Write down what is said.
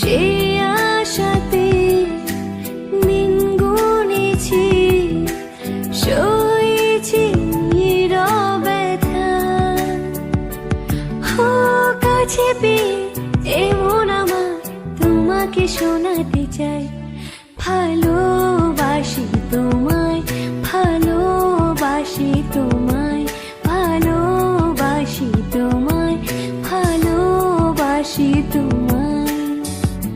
সে আশাতে দিন গুনেছি, সইছি ব্যথা হো, কাছে এমন আমার তোমাকে শোনাতে চাই। ভালোবাসি তোমায় ভালোবাসি তোমায় ভালোবাসি তোমায় ভালোবাসি তোমায়।